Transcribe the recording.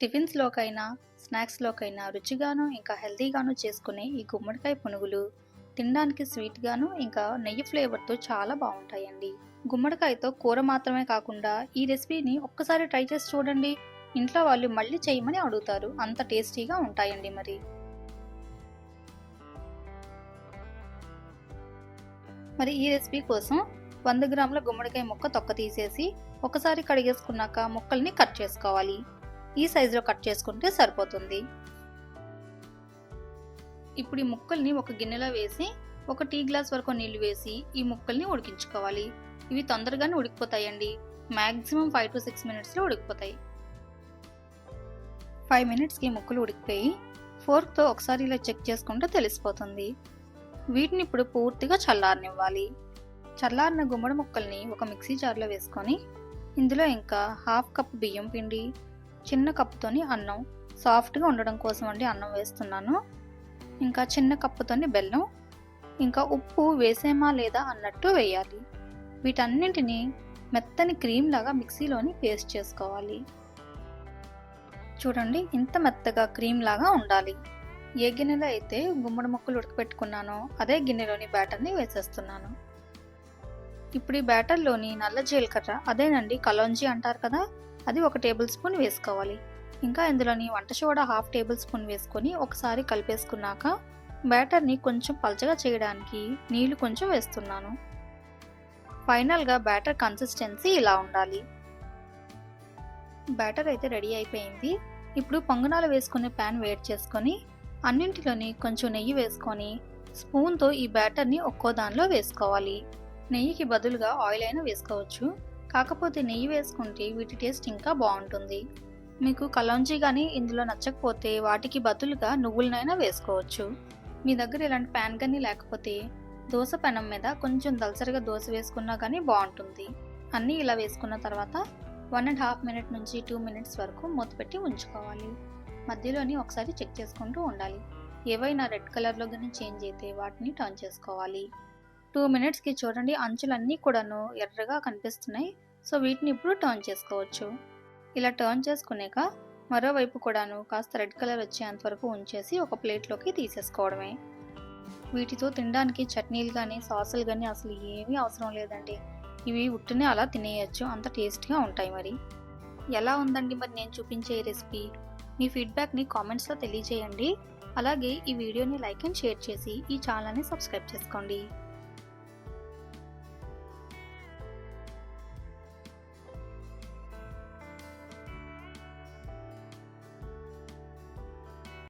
టిఫిన్స్లోకైనా స్నాక్స్లోకైనా రుచిగాను ఇంకా హెల్తీగాను చేసుకునే ఈ గుమ్మడికాయ పునుగులు తినడానికి స్వీట్గాను ఇంకా నెయ్యి ఫ్లేవర్తో చాలా బాగుంటాయండి గుమ్మడికాయతో కూర మాత్రమే కాకుండా ఈ రెసిపీని ఒక్కసారి ట్రై చేసి చూడండి. ఇంట్లో వాళ్ళు మళ్ళీ చేయమని అడుగుతారు. అంత టేస్టీగా ఉంటాయండి మరి. మరి ఈ రెసిపీ కోసం వంద గ్రాముల గుమ్మడికాయ ముక్క తొక్క తీసేసి ఒకసారి కడిగేసుకున్నాక ముక్కల్ని కట్ చేసుకోవాలి. ఈ సైజులో కట్ చేసుకుంటే సరిపోతుంది. ఇప్పుడు ఈ ముక్కల్ని ఒక గిన్నెలో వేసి ఒక టీ గ్లాస్ వరకు నీళ్ళు వేసి ఈ ముక్కల్ని ఉడికించుకోవాలి. ఇవి తొందరగానే ఉడికిపోతాయండి. మ్యాక్సిమం ఫైవ్ టు సిక్స్ మినిట్స్లో ఉడికిపోతాయి. ఫైవ్ మినిట్స్కి ముక్కలు ఉడికిపోయి ఫోర్క్తో ఒకసారి ఇలా చెక్ చేసుకుంటే తెలిసిపోతుంది. వీటిని ఇప్పుడు పూర్తిగా చల్లారనివ్వాలి. చల్లారిన గుమ్మడి ముక్కల్ని ఒక మిక్సీ జార్లో వేసుకొని ఇందులో ఇంకా హాఫ్ కప్ బియ్యం పిండి చిన్న కప్పుతోని అన్నం. సాఫ్ట్గా ఉండడం కోసం అండి అన్నం వేస్తున్నాను. ఇంకా చిన్న కప్పుతోని బెల్లం. ఇంకా ఉప్పు వేసేమా లేదా అన్నట్టు వేయాలి. వీటన్నింటిని మెత్తని క్రీమ్ లాగా మిక్సీలోని పేస్ట్ చేసుకోవాలి. చూడండి ఇంత మెత్తగా క్రీమ్ లాగా ఉండాలి. ఏ గిన్నెలో అయితే గుమ్మడి ముక్కలు ఉడకపెట్టుకున్నానో అదే గిన్నెలోని బ్యాటర్ని వేసేస్తున్నాను. ఇప్పుడు ఈ బ్యాటర్లోని నల్ల జీలకర్ర అదేనండి కలోంజీ అంటారు కదా అది ఒక టేబుల్ స్పూన్ వేసుకోవాలి. ఇంకా ఇందులోని వంట సోడా హాఫ్ టేబుల్ స్పూన్ వేసుకొని ఒకసారి కలిపేసుకున్నాక బ్యాటర్ని కొంచెం పల్చగా చేయడానికి నీళ్ళు కొంచెం వేస్తున్నాను. ఫైనల్గా బ్యాటర్ కన్సిస్టెన్సీ ఇలా ఉండాలి. బ్యాటర్ అయితే రెడీ అయిపోయింది. ఇప్పుడు పొంగనాలు వేసుకునే ప్యాన్ వేడి చేసుకొని అన్నింటిలోని కొంచెం నెయ్యి వేసుకొని స్పూన్తో ఈ బ్యాటర్ని ఒక్కో దానిలో వేసుకోవాలి. నెయ్యికి బదులుగా ఆయిల్ అయినా వేసుకోవచ్చు. కాకపోతే నెయ్యి వేసుకుంటే వీటి టేస్ట్ ఇంకా బాగుంటుంది. మీకు కలాంజీ కానీ ఇందులో నచ్చకపోతే వాటికి బదులుగా నువ్వులనైనా వేసుకోవచ్చు. మీ దగ్గర ఇలాంటి ప్యాన్ కానీ లేకపోతే దోశ పెనం మీద కొంచెం దలసరిగా దోశ వేసుకున్నా కానీ బాగుంటుంది. అన్నీ ఇలా వేసుకున్న తర్వాత వన్ అండ్ హాఫ్ మినిట్ నుంచి టూ మినిట్స్ వరకు మూతపెట్టి ఉంచుకోవాలి. మధ్యలోని ఒకసారి చెక్ చేసుకుంటూ ఉండాలి. ఏవైనా రెడ్ కలర్లో కానీ చేంజ్ అయితే వాటిని టర్న్ చేసుకోవాలి. టూ మినిట్స్కి చూడండి. అంచులన్నీ కూడాను ఎర్రగా కనిపిస్తున్నాయి. సో వీటిని ఇప్పుడు టర్న్ చేసుకోవచ్చు. ఇలా టర్న్ చేసుకునేక మరోవైపు కూడాను కాస్త రెడ్ కలర్ వచ్చేంత వరకు ఉంచేసి ఒక ప్లేట్లోకి తీసేసుకోవడమే. వీటితో తినడానికి చట్నీలు కానీ సాసులు కానీ అసలు ఏమీ అవసరం లేదండి. ఇవి ఉట్టునే అలా తినేయచ్చు. అంత టేస్ట్గా ఉంటాయి మరి. ఎలా ఉందండి మరి నేను చూపించే ఈ రెసిపీ? మీ ఫీడ్బ్యాక్ని కామెంట్స్లో తెలియజేయండి. అలాగే ఈ వీడియోని లైక్ అండ్ షేర్ చేసి ఈ ఛానల్ని సబ్స్క్రైబ్ చేసుకోండి.